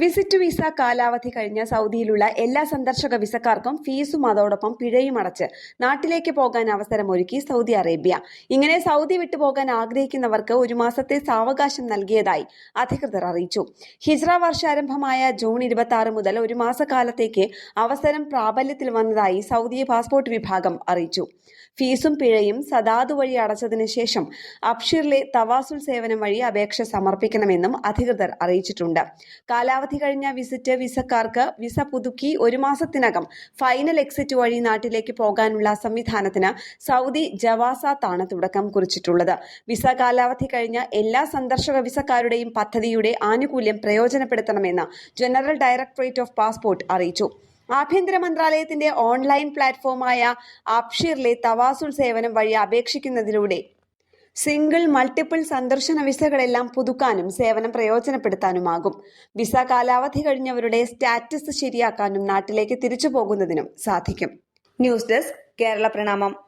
Visit visa കാലാവധി കഴിഞ്ഞ സൗദിയിലുള്ള എല്ലാ സന്ദർശക വിസക്കാർക്കും ഫീസും അതോടൊപ്പം പിഴയും അടച്ച് നാട്ടിലേക്ക് പോകാൻ അവസരമൊരുക്കി സൗദി അറേബ്യ. ഇങ്ങനെ സൗദി വിട്ടുപോകാൻ ആഗ്രഹിക്കുന്നവർക്ക് ഒരു മാസത്തെ സാവകാശം നൽകിയതായി അധികൃതർ അറിയിച്ചു. ഹിജ്ര വർഷാരംഭമായ ജൂൺ ഇരുപത്തി ആറ് മുതൽ ഒരു മാസക്കാലത്തേക്ക് അവസരം പ്രാബല്യത്തിൽ വന്നതായി സൗദി പാസ്പോർട്ട് വിഭാഗം അറിയിച്ചു. ഫീസും പിഴയും സദാതു വഴി അടച്ചതിനു ശേഷം അബ്ഷീറിലെ തവാസുൽ സേവനം വഴി അപേക്ഷ സമർപ്പിക്കണമെന്നും അധികൃതർ അറിയിച്ചിട്ടുണ്ട്. കാലാവധി കഴിഞ്ഞ വിസിറ്റ് വിസക്കാർക്ക് വിസ പുതുക്കി ഒരു മാസത്തിനകം ഫൈനൽ എക്സിറ്റ് വഴി നാട്ടിലേക്ക് പോകാനുള്ള സംവിധാനത്തിന് സൗദി ജവാസാത്താണ് തുടക്കം കുറിച്ചിട്ടുള്ളത്. വിസ കാലാവധി കഴിഞ്ഞ എല്ലാ സന്ദർശക വിസക്കാരുടെയും പദ്ധതിയുടെ ആനുകൂല്യം പ്രയോജനപ്പെടുത്തണമെന്ന് ജനറൽ ഡയറക്ടറേറ്റ് ഓഫ് പാസ്പോർട്ട് അറിയിച്ചു. ആഭ്യന്തര മന്ത്രാലയത്തിന്റെ ഓൺലൈൻ പ്ലാറ്റ്ഫോമായ ആപ്ഷീറിലെ തവാസുൽ സേവനം വഴി അപേക്ഷിക്കുന്നതിലൂടെ സിംഗിൾ മൾട്ടിപ്പിൾ സന്ദർശന വിസകളെല്ലാം പുതുക്കാനും സേവനം പ്രയോജനപ്പെടുത്താനുമാകും. വിസ കാലാവധി കഴിഞ്ഞവരുടെ സ്റ്റാറ്റസ് ശരിയാക്കാനും നാട്ടിലേക്ക് തിരിച്ചു പോകുന്നതിനും സാധിക്കും. ന്യൂസ് ഡെസ്ക് കേരള പ്രണാമം.